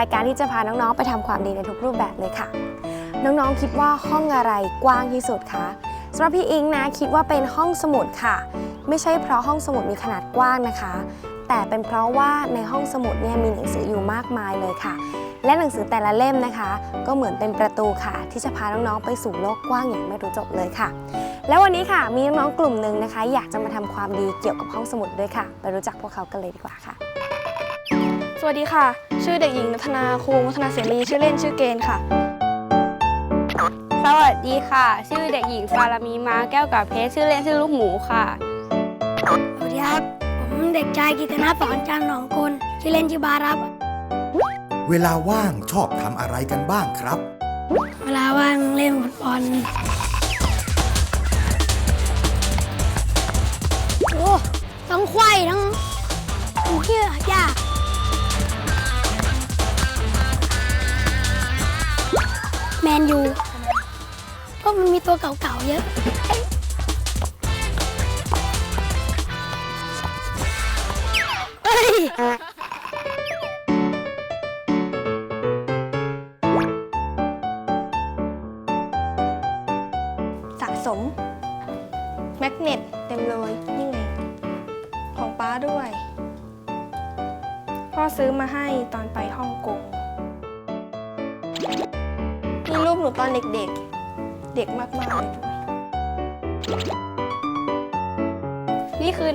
ายการที่จะพาน้องๆ ไปทำความดีในทุกรูปแบบเลยค่ะ น้องๆ คิดว่าห้องอะไรกว้างที่สุดคะสำหรับพี่อิงนะคิดว่าเป็นห้องสมุดค่ะ ไม่ใช่เพราะห้องสมุดมีขนาดกว้างนะคะ แต่เป็นเพราะว่าในห้องสมุดเนี่ยมีหนังสืออยู่มากมายเลยค่ะ และหนังสือแต่ละเล่มนะคะ ก็เหมือนเป็นประตูค่ะ ที่จะพาน้องๆ ไปสู่โลกกว้างอย่างไม่รู้จบเลยค่ะ แล้ววันนี้ค่ะมีน้องๆกลุ่มหนึ่งนะคะ อยากจะมาทำความดีเกี่ยวกับห้องสมุดด้วยค่ะ ไปรู้จักพวกเขากันเลยดีกว่าค่ะ สวัสดีค่ะ ชื่อเด็กหญิงนัทนาครูวัฒนาเสรีชื่อเล่นชื่อเกณฑ์ค่ะ สวัสดีค่ะ ชื่อเด็กหญิงฟารามีมาแก้วกับเพชรชื่อเล่นชื่อลูกหมูค่ะ สวัสดีครับ ผมเด็กชายกิตนาสอนจันทร์หนองกุลชื่อเล่นชื่อบารับ เวลาว่างชอบทำอะไรกันบ้างครับ เวลาว่างเล่นฟุตบอลโอ้ทั้งควายทั้งทั้งเชื่อยาก นยูก็มันมีตัวเก่าๆเยอะ เฮ้ย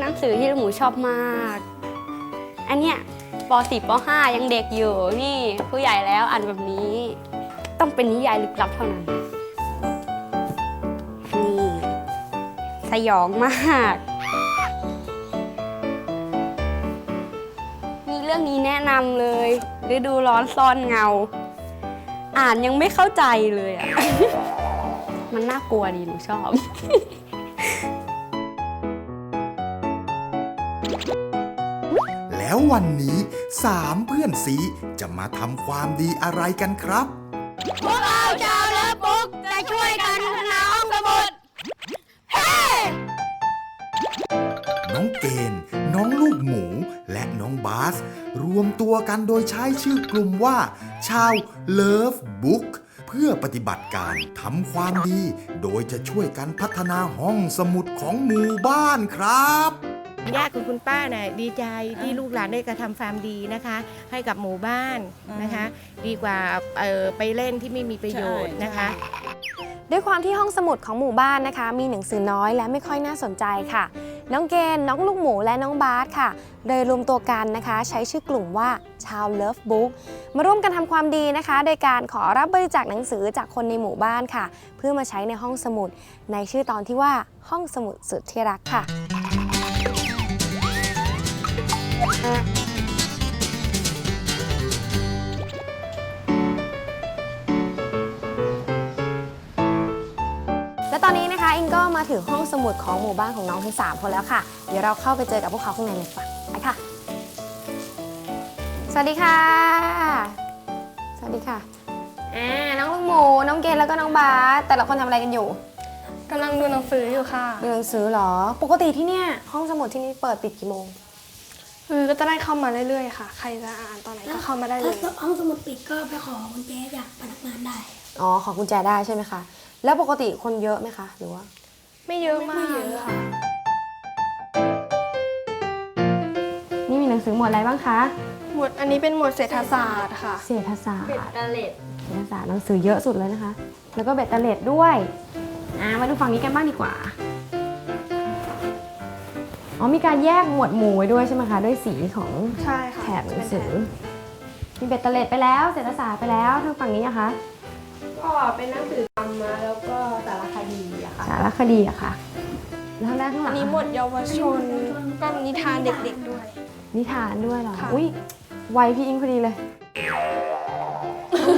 หนังสือที่ลูกหมูชอบมาก อันเนี้ยป .4 ป .5 ยังเด็กอยู่นี่ผู้ใหญ่แล้วอ่านแบบนี้ ต้องเป็นนิยายลึกลับเท่านั้น นี่สยองมาก มีเรื่องนี้แนะนำเลยฤดูร้อนซ่อนเงา อ่านยังไม่เข้าใจเลยอะมันน่ากลัวดีหนูชอบ ววันนี้สามเพื่อนสีจะมาทำความดีอะไรกันครับ พวกเราชาวเลิฟบุ๊กจะช่วยกันพัฒนาห้องสมุดน้องเกณฑ์น้องลูกหมู และน้องบาส รวมตัวกันโดยใช้ชื่อกลุ่มว่า ชาวเลิฟบุ๊กเพื่อปฏิบัติการทำความดี โดยจะช่วยกันพัฒนาห้องสมุดของหมู่บ้านครับ ญาติคุณคุณป้าน่ะดีใจที่ลูกหลานได้กระทำความดีนะคะ ให้กับหมู่บ้านนะคะ ดีกว่าเอ่อไปเล่นที่ไม่มีประโยชน์นะคะ ด้วยความที่ห้องสมุดของหมู่บ้านนะคะ มีหนังสือน้อยและไม่ค่อยน่าสนใจค่ะ น้องเกณฑ์น้องลูกหมูและน้องบาสค่ะเลยรวมตัวกันนะคะ ใช้ชื่อกลุ่มว่าชาวเลิฟบุ๊กมาร่วมกันทำความดีนะคะ โดยการขอรับบริจาคหนังสือจากคนในหมู่บ้านค่ะ เพื่อมาใช้ในห้องสมุด ในชื่อตอนที่ว่าห้องสมุดสุดที่รักค่ะ และตอนนี้นะคะอิงก็มาถึงห้องสมุดของหมู่บ้านของน้องทั้งสามคนแล้วค่ะ เดี๋ยวเราเข้าไปเจอกับพวกเขาข้างในเลยดีกว่าไปค่ะ สวัสดีค่ะ สวัสดีค่ะอ่าน้องลูกหมู น้องเกณฑ์แล้วก็น้องบาสแต่ละคนทำอะไรกันอยู่กำลังดูหนังสืออยู่ค่ะ ดูหนังสือเหรอ ปกติที่เนี่ยห้องสมุดที่นี่เปิดปิดกี่โมง คือก็จะได้เข้ามาเรื่อยๆค่ะ ใครจะอ่านตอนไหนก็เข้ามาได้เลย ถ้าห้องสมุดปิดก็ไปขอกุญแจจากพนักงานได้ อ๋อ ขอกุญแจได้ใช่ไหมคะ แล้วปกติคนเยอะไหมคะ หรือว่า ไม่เยอะมากค่ะ นี่มีหนังสือหมวดอะไรบ้างคะ หมวดอันนี้เป็นหมวดเศรษฐศาสตร์ค่ะ เศรษฐศาสตร์ เบ็ดตะเล็ดเอกสารหนังสือเยอะสุดเลยนะคะ แล้วก็เบ็ดเตล็ดด้วย อ่า มาดูฝั่งนี้กันบ้างดีกว่า อ๋อมีการแยกหมวดหมู่ไว้ด้วยใช่ไหมคะด้วยสีของใช่ค่ะแถบหนังสือ มีเบ็ดเตล็ดไปแล้วเศรษฐศาสตร์ไปแล้วทางฝั่งนี้อะคะก็เป็นหนังสือธรรมะแล้วก็สารคดีอะค่ะสารคดีอะค่ะแล้วทางด้านข้างหลัอังนนี้อะหมวดเยาวชนก็นิทานเด็กๆด้วย นิทานด้วยเหรอค่ะ อุ้ยไวพี่อิงพอดีเลย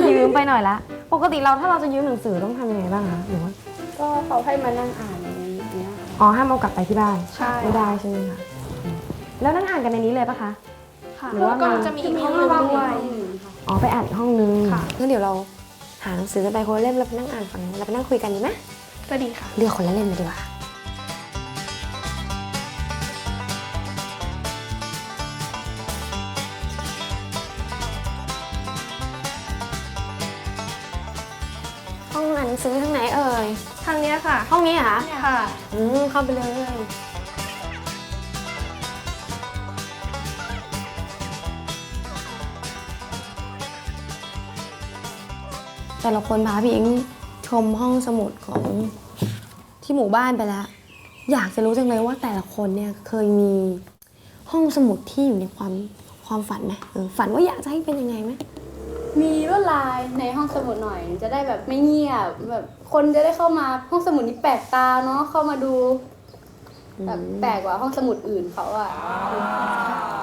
ยืมไปหน่อยละปกติเราถ้าเราจะยืมหนังสือต้องทำยังไงบ้างคะหรือว่าก็เขาให้มานั่งอ่านในนี้เนี่ยค่ะ อ๋อห้ามเอากลับไปที่บ้านใช่ ไม่ได้ใช่ไหมคะอืมแล้วนั่งอ่านกันในนี้เลยปะคะ ค่ะหรือว่าก็มีจะมีอีกห้องหนึงด้วย อ๋อไปอ่านอีกห้องนึงค่ะ งั้นเดี๋ยวเราหาหนังสือกันไปคนละเล่มแล้วไปนั่งอ่านฝั่งนั้นเราไปนั่งคุยกันดีไหมก็ดีค่ะ เลือกคนละเล่มมาดีกว่าางเนี้ยค่ะ ห้องนี้เหรอคะค่ะ อืมเข้าไปเลย แต่ละคนพาพี่อิงชมห้องสมุดของที่หมู่บ้านไปแล้ว อยากจะรู้จังเลยว่าแต่ละคนเนี่ยเคยมีห้องสมุดที่อยู่ในความความฝันไหมเออฝันว่าอยากจะให้เป็นยังไงไหม มีลวดลายในห้องสมุดหน่อย จะได้แบบไม่เงียบแบบคนจะได้เข้ามาห้องสมุดนี้แปลกตาเนาะเข้ามาดูแบบแปลกกว่าห้องสมุดอื่นเขาอะ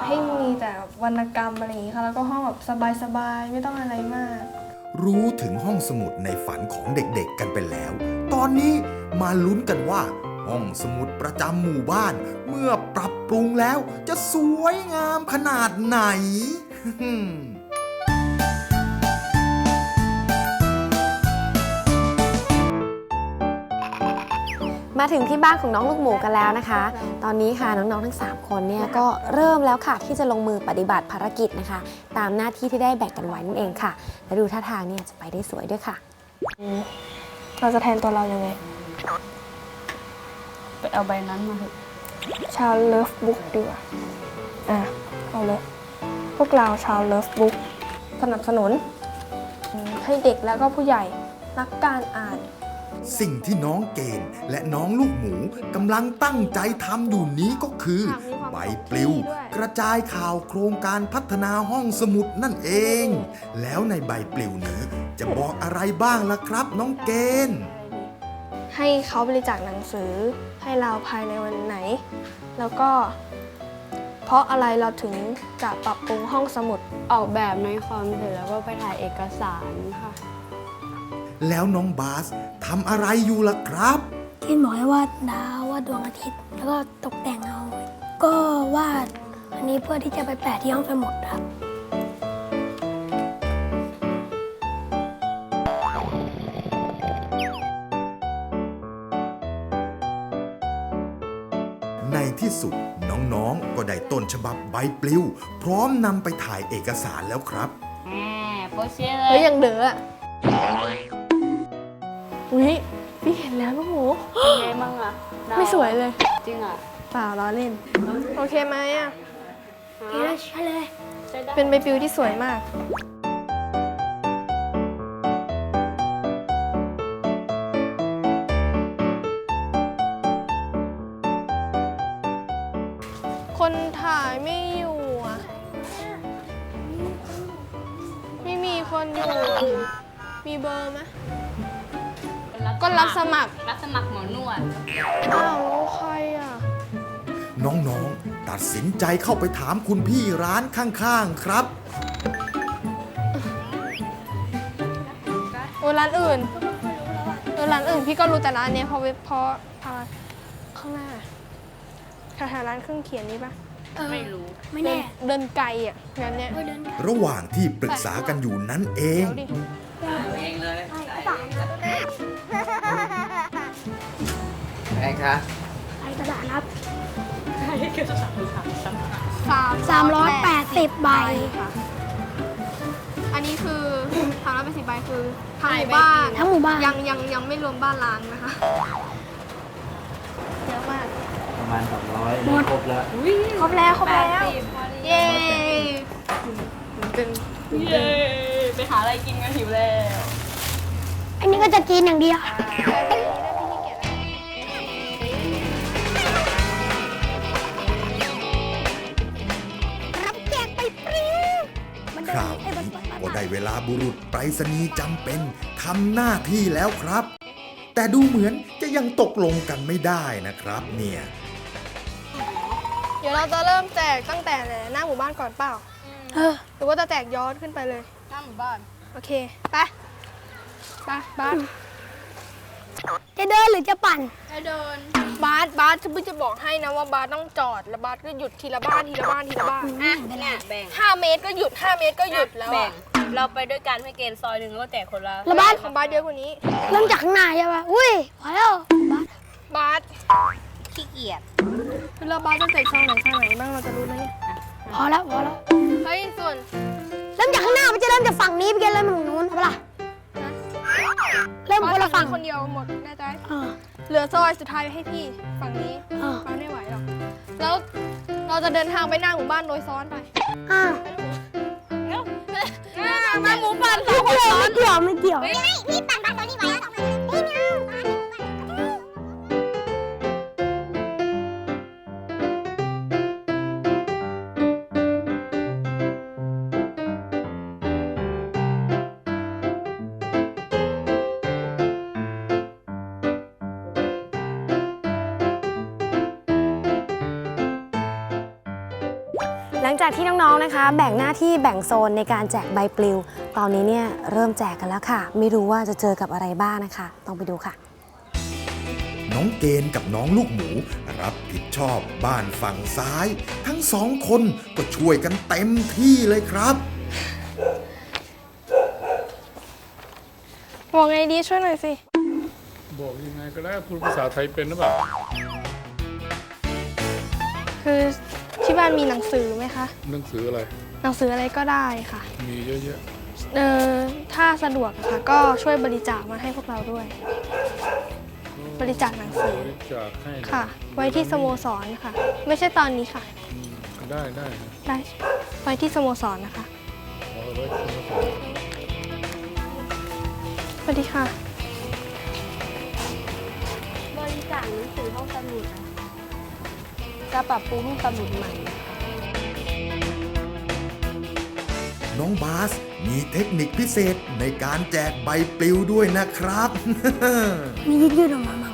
ให้มีแต่วรรณกรรมอะไรอย่างงี้ค่ะแล้วก็ห้องแบบสบายๆไม่ต้องอะไรมาก รู้ถึงห้องสมุดในฝันของเด็กๆกันไปแล้ว ตอนนี้มาลุ้นกันว่า ห้องสมุดประจำหมู่บ้าน เมื่อปรับปรุงแล้วจะสวยงามขนาดไหน มาถึงที่บ้านของน้องลูกหมูกันแล้วนะคะ ตอนนี้ค่ะน้องๆทั้ง 3 คนเนี่ยก็เริ่มแล้วค่ะที่จะลงมือปฏิบัติภารกิจนะคะ ตามหน้าที่ที่ได้แบ่งกันไว้นั่นเองค่ะ และดูท่าทางเนี่ยจะไปได้สวยด้วยค่ะเราจะแทนตัวเรายังไง ไปเอาใบนั้นมาเถอะชาวเลิฟบุ๊กดีกว่า อะ เอาเลย พวกเราชาวเลิฟบุ๊กสนับสนุนอืมให้เด็กแล้วก็ผู้ใหญ่รักการอ่าน สิ่งที่น้องเกณฑ์และน้องลูกหมูกำลังตั้งใจทำอยู่นี้ก็คือ ใบปลิว กระจายข่าวโครงการพัฒนาห้องสมุดนั่นเอง แล้วในใบปลิวนี้จะบอกอะไรบ้างล่ะครับ น้องเกณฑ์ให้เขาบริจาคหนังสือให้เราภายในวันไหน แล้วก็ เพราะอะไรเราถึงจะปรับปรุงห้องสมุดออกแบบในคอมเสร็จแล้วก็ไปถ่ายเอกสารค่ะ แล้วน้องบาสทำอะไรอยู่ล่ะครับคิดบอกให้วาดดาววาดดวงอาทิตย์ แล้วก็ตกแต่งเอา ก็วาดอันนี้เพื่อที่จะไปแปะที่ห้องสมุดครับ ในที่สุดน้องๆ ก็ได้ต้นฉบับใบปลิว พร้อมนำไปถ่ายเอกสารแล้วครับ แหมโปเช่เลเฮ้ยยยังเด๋ออะ อุ้ยพี่เห็นแล้วลูกหมู เป็นไงบ้างอะเราไม่สวยเลย จริงอะเปล่าล้อเล่น โอเคไหมอะเฮ้ยใช่เลยใช้ได้เป็นใบปลิวที่สวยมาก คนถ่ายไม่อยู่อะ ไม่มีคนอยู่ มีเบอร์ไหมก็ รับสมัคร รับสมัครหมอนวด อ้าวแล้วใครอะ น้องๆ ตัดสินใจเข้าไปถามคุณพี่ร้านข้างๆครับ โอ้ร้านอื่นเออร้านอื่นพี่ก็รู้แต่ร้านเนี้ยเพราะเว็บเพราะพาข้างหน้าแถวๆร้านเครื่องเขียนนี้ปะเออไม่รู้ ไม่เดิแน่นเดินไกลอะงานเนี้ยเออเดินระหว่างที่ปรึกษากันอยู่นั้นเอง เดี๋ยวดิ คะใช้กระดาษครับสามสามร้อยแปดสิบใบ ค่ะ อันนี้คือสามร้อยแปดสิบใบคือทั้งหมู่บ้านทั้งหมู่บ้าน ยังยังยังไม่รวมบ้านล้างนะคะ เยอะมาก ประมาณ 200ครบแล้วครบแล้วครบแล้ว เย้เป็นเย้ไปหาอะไรกินกันหิวแล้ว อันนี้ก็จะกินอย่างเดียว เวลาบุรุษไปรษณีย์จำเป็นทำหน้าที่แล้วครับ แต่ดูเหมือนจะยังตกลงกันไม่ได้นะครับเนี่ย เดี๋ยวเราจะเริ่มแจกตั้งแต่หน้าหมู่บ้านก่อนเปล่าเออหรือว่าจะแจกย้อนขึ้นไปเลย หน้าหมู่บ้าน โอเค ไป ไปบาส จะเดินหรือจะปั่น จะเดิน บาสบาสฉันเพิ่งจะบอกให้นะว่าบาสต้องจอด แล้วบาสก็หยุดทีละบ้านทีละบ้านทีละบ้านอะเนี่ยแบ่งห้าเมตรก็หยุดห้าเมตรก็หยุดแล้วแบ่อะงเราไปด้วยกันไม่เกณฑ์ซอยหนึ่งแล้วก็แจกคนละแล้วบ้านของบาสเยอะกว่านี้ เริ่มจากข้างหน้าใช่ปะอุ้ยพอแล้วบัสบาสขี้เกียจแล้วบาสจะแจกซองไหนซองไหนบ้างเราจะรู้นะเนี่ยพอแล้วพอแล้ว เฮ้ยส่วน เริ่มจากข้างหน้าไม่ใช่เริ่มจากฝั่งนี้ไปกันเริ่มจากฝั่งนู้นเอาปะล่ะ เริ่มคนละฝั่ง คนเดียวหมดแน่ใจเออเหลือซอยสุดท้ายให้พี่ฝั่งนี้เออมาไม่ไหวหรอก แล้วเราจะเดินทางไปหน้าหมู่บ้านโดยซ้อนไปอ้าวมาหมู่บ้านสองคนซ้อน ไม่เกี่ยวไม่เกี่ยวนี่ปั่นบ้ ที่น้องๆนะคะ แบ่งหน้าที่แบ่งโซนในการแจกใบปลิว ตอนนี้เนี่ยเริ่มแจกกันแล้วค่ะ ไม่รู้ว่าจะเจอกับอะไรบ้างนะคะ ต้องไปดูค่ะ น้องเกณฑ์กับน้องลูกหมู รับผิดชอบบ้านฝั่งซ้าย ทั้งสองคนก็ช่วยกันเต็มที่เลยครับบอกไงดีช่วยหน่อยสิ บอกยังไงก็ได้พูดภาษาไทยเป็นหรือเปล่า คือ ที่บ้านมีหนังสือไหมคะ หนังสืออะไร หนังสืออะไรก็ได้ค่ะ มีเยอะแยะเออถ้าสะดวกค่ะก็ช่วยบริจาคมาให้พวกเราด้วย บริจาคหนังสือบริจาคให้นะค่ะ ไว้ที่สโมสรค่ะ ไม่ใช่ตอนนี้ค่ะ อืมได้ได้นะได้ไว้ที่สโมสรนะคะขอไว้ที่มาสอนสวัสดีค่ะ บริจาคหนังสือห้องสมุดอะ จะปรับปรุงห้องสมุดใหม่ น้องบาสมีเทคนิคพิเศษในการแจกใบปลิวด้วยนะครับ มียืดยืดๆออกมามา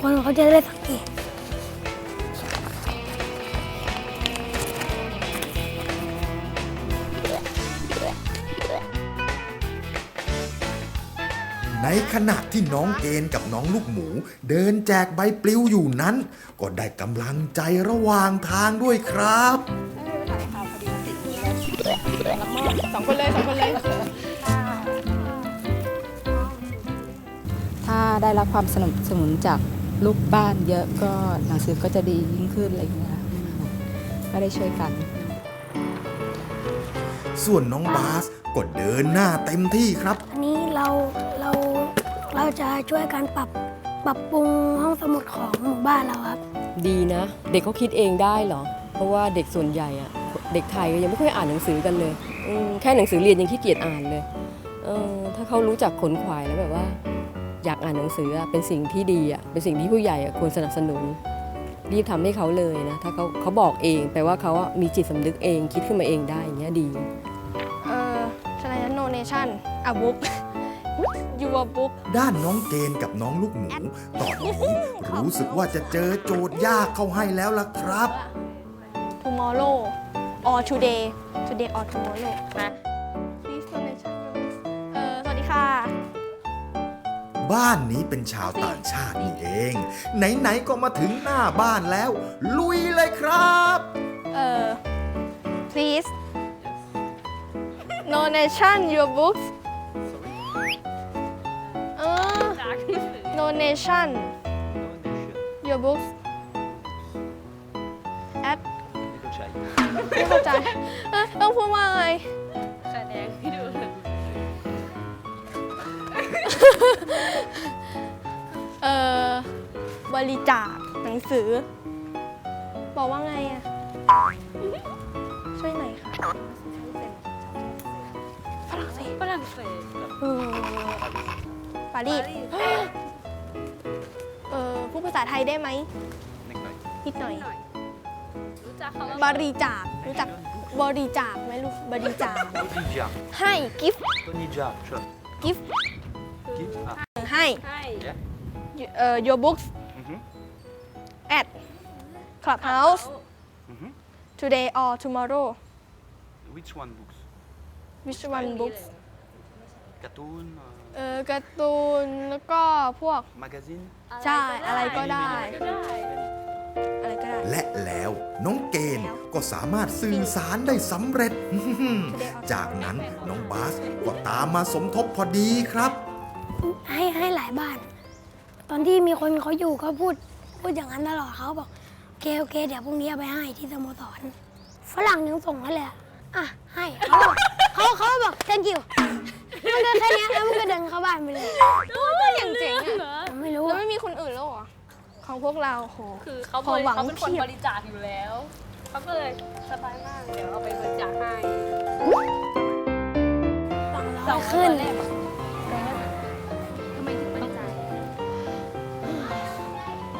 คนเขาจะได้สังเกต ในขณะที่น้องเกณฑ์กับน้องลูกหมู เดินแจกใบปลิวอยู่นั้น ก็ได้กำลังใจระหว่างทางด้วยครับสองคนเลยสองคนเลยถ้าได้รับความสนับสนุนจากลูกบ้านเยอะก็หนังสือก็จะดียิ่งขึ้นอะไรอย่างเงี้ยก็ได้ช่วยกัน ส่วนน้องบาสก็เดินหน้าเต็มที่ครับ อันนี้เรา เราเราจะช่วยกันปรับปรับปรุงห้องสมุดของหมู่บ้านเราครับ ดีนะ เด็กเขาคิดเองได้เหรอ เพราะว่าเด็กส่วนใหญ่อะเด็กไทยก็ยังไม่ค่อยอ่านหนังสือกันเลยอืมแค่หนังสือเรียนยังขี้เกียจอ่านเลยเออถ้าเขารู้จักขนขวายแล้วแบบว่า อยากอ่านหนังสืออะเป็นสิ่งที่ดีอะเป็นสิ่งที่ผู้ใหญ่อะควรสนับสนุน รีบทำให้เขาเลยนะ ถ้าเขาเขาบอกเองแปลว่าเขาอะมีจิตสำนึกเองคิดขึ้นมาเองได้อย่างเงี้ยดี เออฉะนั้น no nation a book you a book ด้านน้องเกณฑ์กับน้องลูกหมูตอนนี้รู้สึกว่าจะเจอโจทย์ยากเข้าให้แล้วล่ะครับ tomorrow or today today or tomorrow มา please no nation your book เออสวัสดีค่ะ บ้านนี้เป็นชาวต่างชาตินี่เอง ไหน ๆ ก็มาถึงหน้าบ้านแล้ว ลุยเลยครับ เออ please no nation your books อ no nation your books at ไม่เข้าใจเอ้ยต้องพูดว่าไง แสดงให้ดูเออบริจาคหนังสือ บอกว่าไงอะช่วยหน่อยค่ะฝรั่งเศสฝรั่งเศส เออปารีสเออพูดภาษาไทยได้ไหมนิดหน่อยรู้จักเขาบริจาครู้จักบริจาคไหมลูกบริจาค Tony ให้กิฟต์ Tony Jaa, cioè กิฟต์ gift. Ah, ให้ให้ เอ่อ your books mhm, at clubhouse mhm. today or tomorrow Which one books? which one books Cartoon, เออการ์ตูนแล้วก็พวก uh, magazine? ใช่อะไรก็ได้ อะไรก็ได้ และแล้วน้องเกณฑ์ก็สามารถสื่อสารได้สำเร็จ จากนั้นน้องบาสก็ตามมาสมทบพอดีครับ ให้ให้หลายบ้าน ตอนที่มีคนเขาอยู่ก็พูดพูดอย่างนั้นตลอดเขาบอกโอเคโอเค เดี๋ยวพรุ่งนี้เอาไปให้ที่สโมสรฝรั่งยังส่งให้เลยอะอะให้เขาบอกเขาเขาบอก thank you มันเดินแค่เนี้ยแล้วมันก็เดินเข้าบ้านไปเลยอย่างเจ๋งอะไม่รู้แล้วอะไม่มีคนอื่นแล้วเหรอของพวกเราโห คือเขาความหวังเขาเป็นคนเพียบบริจาคอยู่แล้ว เขาก็เลยสบายมาก เดี๋ยวเอาไปบริจาคให้สองขึ้นทำไมถึงบริจาค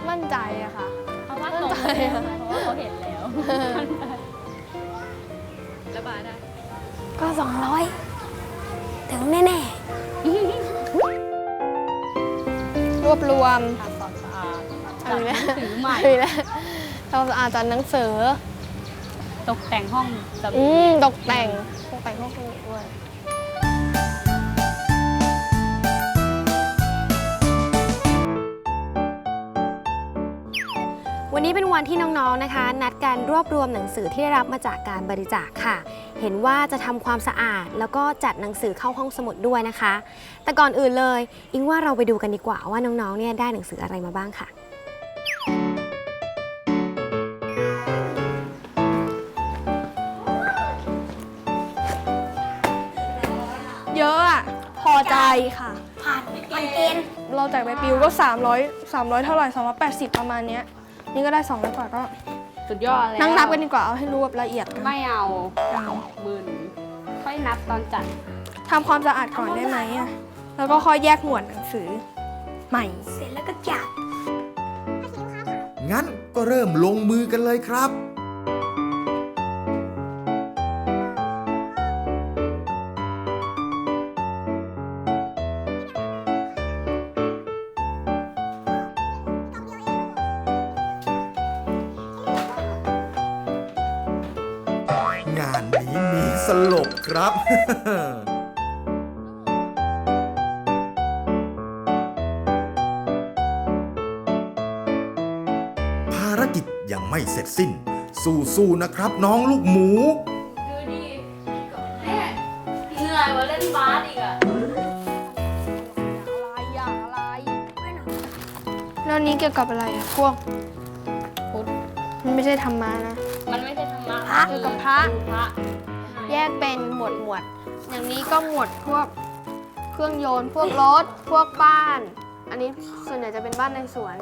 มั่นใจอะค่ะ เพราะว่ามั่นเขาใจอะเพราะว่าเขาเห็นแล้ว แล้วบาสอะก็สองร้อย รวบรวมทำความสะอาดอันนี้นะถือใหม่อันนี้นะทำความสะอาดจากหนังสือ ตกแต่งห้องสมุด อืม ตกแต่ง ตกแต่งพวกนี้ด้วย นนี้เป็นวันที่น้องๆนะคะ นัดการรวบรวมหนังสือที่ได้รับมาจากการบริจาคค่ะ เห็นว่าจะทำความสะอาด แล้วก็จัดหนังสือเข้าห้องสมุดด้วยนะคะ แต่ก่อนอื่นเลย อิงว่าเราไปดูกันดีกว่าว่าน้องๆเนี่ยได้หนังสืออะไรมาบ้างค่ะเยอะอะพอใจค่ะๆผ่านมันเกณฑ์เราจ่ายใบปลิวก็ 300 300 เท่าไหร่ 280 ประมาณเนี้ย นี่ก็ได้200กว่าก็ สุดยอดแล้วนั่งนับกันดีกว่าเอาให้รู้แบบละเอียดกันไม่เอาเอาหมื่นค่อยนับตอนจัดทำความสะอาดก่อนได้ไหมอะแล้วก็ค่อยแยกหมวดหนังสือ ใหม่ เสร็จแล้วก็จัดงั้นก็เริ่มลงมือกันเลยครับ สลบครับภารกิจยังไม่เสร็จสิ้น สู้ๆนะครับน้องลูกหมู ดูดิแม่เหนื่อยกว่าเล่นบาสอีกอะอะไรอย่างอะไรแล้วนี้เกี่ยวกับอะไรอะพวกพุทธมันไม่ใช่ธรรมะนะ มันไม่ใช่ธรรมะพระเกี่ยวกับพระดูพระ แยกเป็นหมวดหมวด อย่างนี้ก็หมวดพวกเครื่องยนต์ พวกรถ พวกบ้าน อันนี้ส่วนใหญ่จะเป็นบ้านในสวน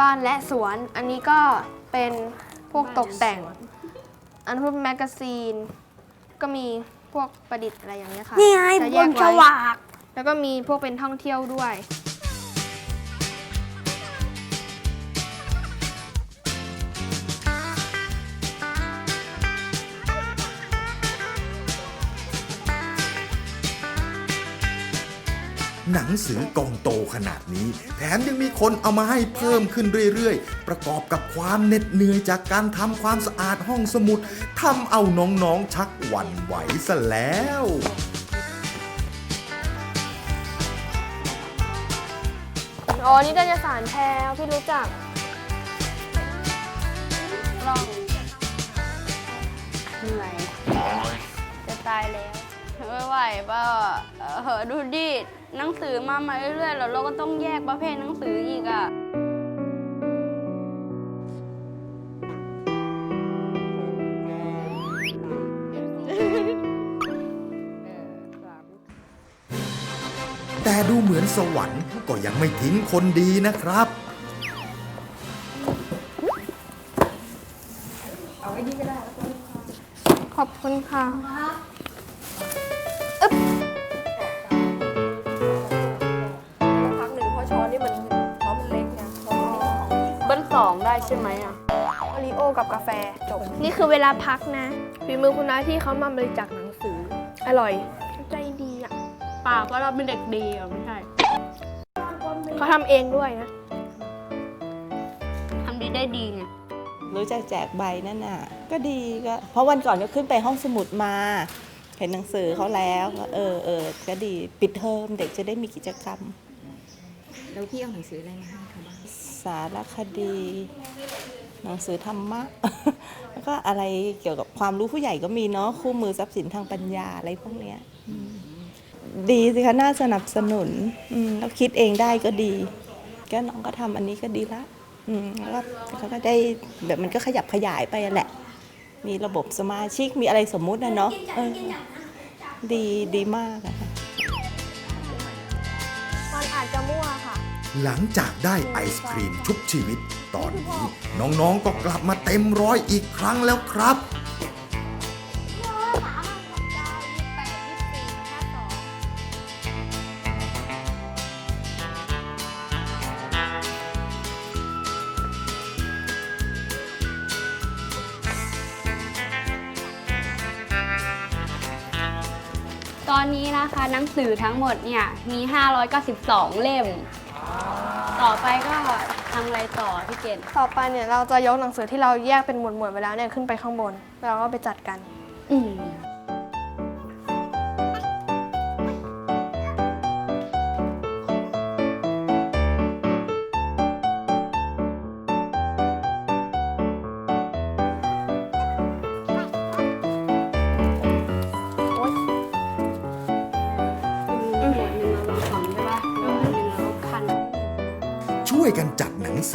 บ้านและสวน อันนี้ก็เป็นพวกตกแต่ง อันพวกแมกกาซีน ก็มีพวกประดิษฐ์อะไรอย่างเงี้ยค่ะนี่ไงจะบแยนกฉไว้วาก แล้วก็มีพวกเป็นท่องเที่ยวด้วย หนังสือกองโตขนาดนี้ แถมยังมีคนเอามาให้เพิ่มขึ้นเรื่อยๆ ประกอบกับความเหน็ดเหนื่อยจากการทำความสะอาดห้องสมุดทำเอาน้องๆชักหวั่นไหวซะแล้วอ๋อนี่ได้จะสารแพรวพี่รู้จักกล้องเหนื่อยจะตายแล้วไม่ไหวป่ะเออดูดิ หนังสือมามาเรื่อยๆแล้วเราก็ต้องแยกประเภทหนังสืออีกอะแต่ดูเหมือนสวรรค์ก็ยังไม่ทิ้งคนดีนะครับขอบคุณค่ะ คือเวลาพักนะฝีมือคุณน้าที่เขามาบริจาคหนังสือ อร่อยใจดีอะปากว่าเราเป็นเด็กดีอะไม่ใช่เขาทำเองด้วยนะทำดีได้ดีไงรู้จักแจกใบนั่นน่ะ ก็ดีก็เพราะวันก่อนก็ขึ้นไปห้องสมุดมา เห็นหนังสือเขาแล้วก็เออเออก็ดีปิดเทอมเด็กจะได้มีกิจกรรมแล้วพี่เอาหนังสืออะไรมาให้เขาบ้างสารคดี หนังสือธรรมะ แล้วก็อะไรเกี่ยวกับความรู้ผู้ใหญ่ก็มีเนาะคู่มือทรัพย์สินทางปัญญาอะไรพวกเนี้ยดีสิคะน่าสนับสนุนแล้วคิดเองได้ก็ดีก็น้องก็ทำอันนี้ก็ดีละแล้วก็เขาก็ได้แบบมันก็ขยับขยายไปแหละ มีระบบสมาชิกมีอะไรสมมุตินะเนาะดีดีมากอะค่ะอาจจะมั่วค่ะ หลังจากได้ไอศครีมชุบชีวิต ตอนนี้น้องๆก็กลับมาเต็มร้อยอีกครั้งแล้วครับ ตอนนี้นะคะหนังสือทั้งหมดเนี่ยมี 592 เล่ม ต่อไปก็ทำอะไรต่อพี่เกณฑ์ ต่อไปเนี่ยเราจะยกหนังสือที่เราแยกเป็นหมวดๆไปแล้วเนี่ยขึ้นไปข้างบนแล้วเราก็ไปจัดกัน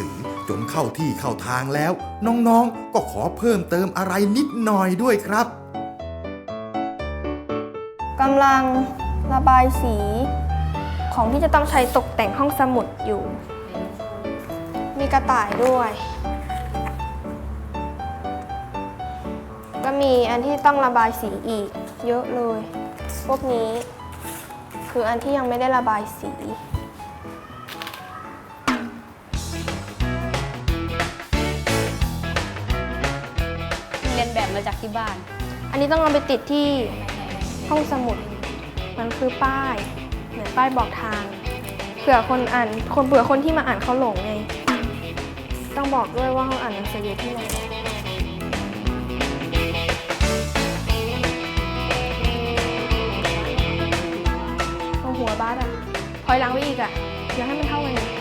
สือจนเข้าที่เข้าทางแล้ว น้องๆ ก็ขอเพิ่มเติมอะไรนิดหน่อยด้วยครับกำลังระบายสีของที่จะต้องใช้ตกแต่งห้องสมุดอยู่ มีกระต่ายด้วย ก็มีอันที่ต้องระบายสีอีก เยอะเลย พวกนี้ คืออันที่ยังไม่ได้ระบายสี มาจากที่บ้าน อันนี้ต้องเอาไปติดที่ห้องสมุด มันคือป้าย เหมือนป้ายบอกทางเผื่อคนอ่านคนเผื่อคนที่มาอ่านเขาหลงไง ต้องบอกด้วยว่าห้องอ่านหนังสืออยู่ที่ไหนตรงหัวบ้านอะถอยหลังไปอีกอะอย่าให้มันเท่ากัน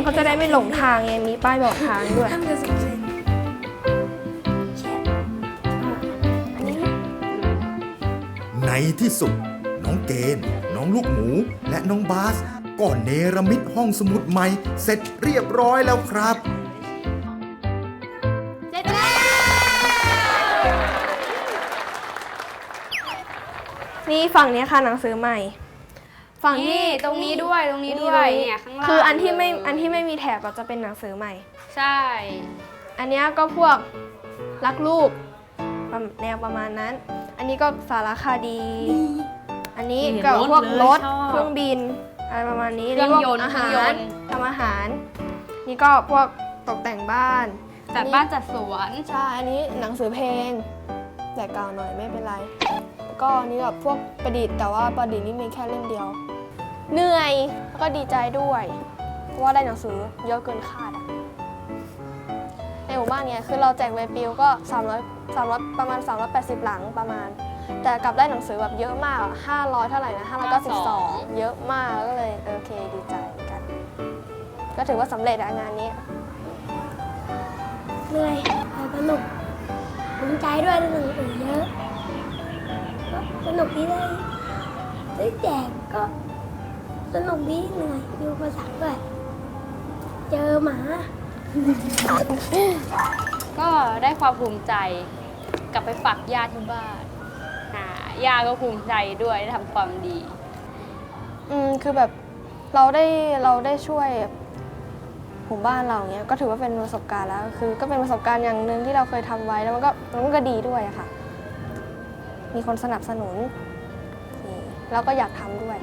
คนเขาจะได้ไม่หลงทางไงมีป้ายบอกทางด้วยทำกันสุดเซนเชฟอันนี้ในที่สุด น้องเกณฑ์น้องลูกหมู และน้องบาสก็เนรมิตห้องสมุดใหม่ เสร็จเรียบร้อยแล้วครับนี่ฝั่งนี้ค่ะหนังสือใหม่ ฝั่งที่นี่ตรงนี้ด้วยตรงนี้ด้วยนี่เนี่ยข้างล่างคืออันที่ไม่เลยอันที่ไม่มีแถบอะจะเป็นหนังสือใหม่ ใช่ อันเนี้ยก็พวกรักลูกประแนวประมาณนั้น อันนี้ก็สารคดี อันนี้เห็นก็รถพวกเลยรถชอบเครื่องบินอะไรประมาณนี้เครื่องพวกยนต์อาเครื่หาองยรนต์ ทำอาหาร นี่ก็พวกตกแต่งบ้านจัดบ้านจัดสวน ใช่อันนี้หนังสือเพลงแต่เก่าหน่อยไม่เป็นไรแล้วก็อันนี้แบบพวกประดิษฐ์แต่ว่าประดิษฐ์นี่มีแค่เล่มเดียว เหนื่อยแล้วก็ดีใจด้วยเพราะว่าได้หนังสือเยอะเกินคาดอะในหมู่บ้านเนี้ยคือเราแจกใบปลิวก็ 300 300 ประมาณ 380 หลังประมาณ แต่กลับได้หนังสือแบบเยอะมากอะ500 เท่าไหร่นะ592 เยอะมากก็เลยโอเคดีใจเหมือนกัน ก็ถือว่าสำเร็จอะงานนี้ เหนื่อยแต่สนุกภูมิใจด้วยได้หนังสือเยอะก็สนุกดีเลยได้แจกก็ สนุกดีเหนื่อยมีอุปสรรคด้วยเจอหมา ก็ได้ความภูมิใจ กลับไปฝากญาติที่บ้านอ่าย่าก็ภูมิใจด้วยได้ทำความดี อืมคือแบบเราได้เราได้ช่วยหมู่บ้านเราเนี้ยก็ถือว่าเป็นประสบการณ์แล้วคือ ก็เป็นประสบการณ์อย่างหนึ่งที่เราเคยทำไว้แล้วมันก็มันก็ดีด้วยอะค่ะ มีคนสนับสนุนนี่แล้วก็อยากทำด้วย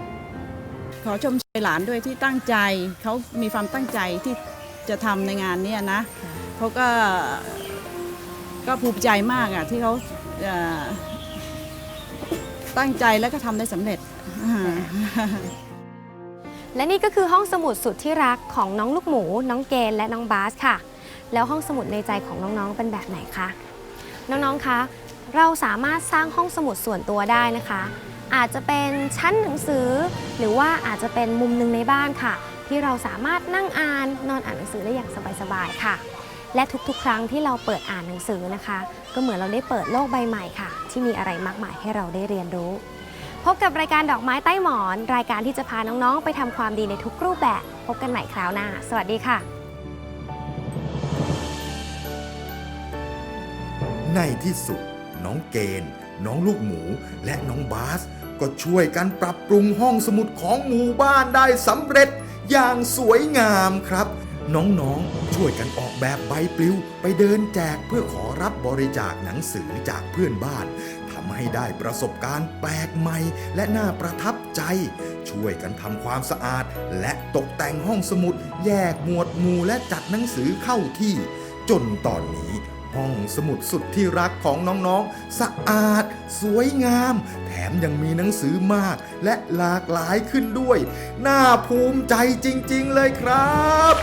ขอชมเชยหลานด้วยที่ตั้งใจเขามีความตั้งใจที่จะทำในงานเนี้ยนะเขาก็ก็ภูมิใจมากอะที่เขาตั้งใจแล้วก็ทำได้สำเร็จ และนี่ก็คือห้องสมุดสุดที่รักของน้องลูกหมู น้องเกณฑ์และน้องบาสค่ะ แล้วห้องสมุดในใจของน้องๆเป็นแบบไหนคะน้องๆคะเราสามารถสร้างห้องสมุดส่วนตัวได้นะคะ อาจจะเป็นชั้นหนังสือ หรือว่าอาจจะเป็นมุมหนึ่งในบ้านค่ะ ที่เราสามารถนั่งอ่านนอนอ่านหนังสือได้อย่างสบายๆค่ะ และทุกๆ ครั้งที่เราเปิดอ่านหนังสือนะคะ ก็เหมือนเราได้เปิดโลกใบใหม่ค่ะ ที่มีอะไรมากมายให้เราได้เรียนรู้ พบกับรายการดอกไม้ใต้หมอน รายการที่จะพาน้องๆ ไปทำความดีในทุกรูปแบบ พบกันใหม่คราวหน้า สวัสดีค่ะในที่สุด น้องเกณฑ์น้องลูกหมูและน้องบาส ก็ช่วยกันปรับปรุงห้องสมุดของหมู่บ้านได้สำเร็จอย่างสวยงามครับ น้องๆ ช่วยกันออกแบบใบปลิวไปเดินแจกเพื่อขอรับบริจาคหนังสือจากเพื่อนบ้านทำให้ได้ประสบการณ์แปลกใหม่และน่าประทับใจ ช่วยกันทำความสะอาด และตกแต่งห้องสมุด แยกหมวดหมู่และจัดหนังสือเข้าที่ จนตอนนี้ ห้องสมุดสุดที่รักของน้องๆ สะอาด สวยงาม แถมยังมีหนังสือมาก และหลากหลายขึ้นด้วย น่าภูมิใจจริง ๆ เลยครับ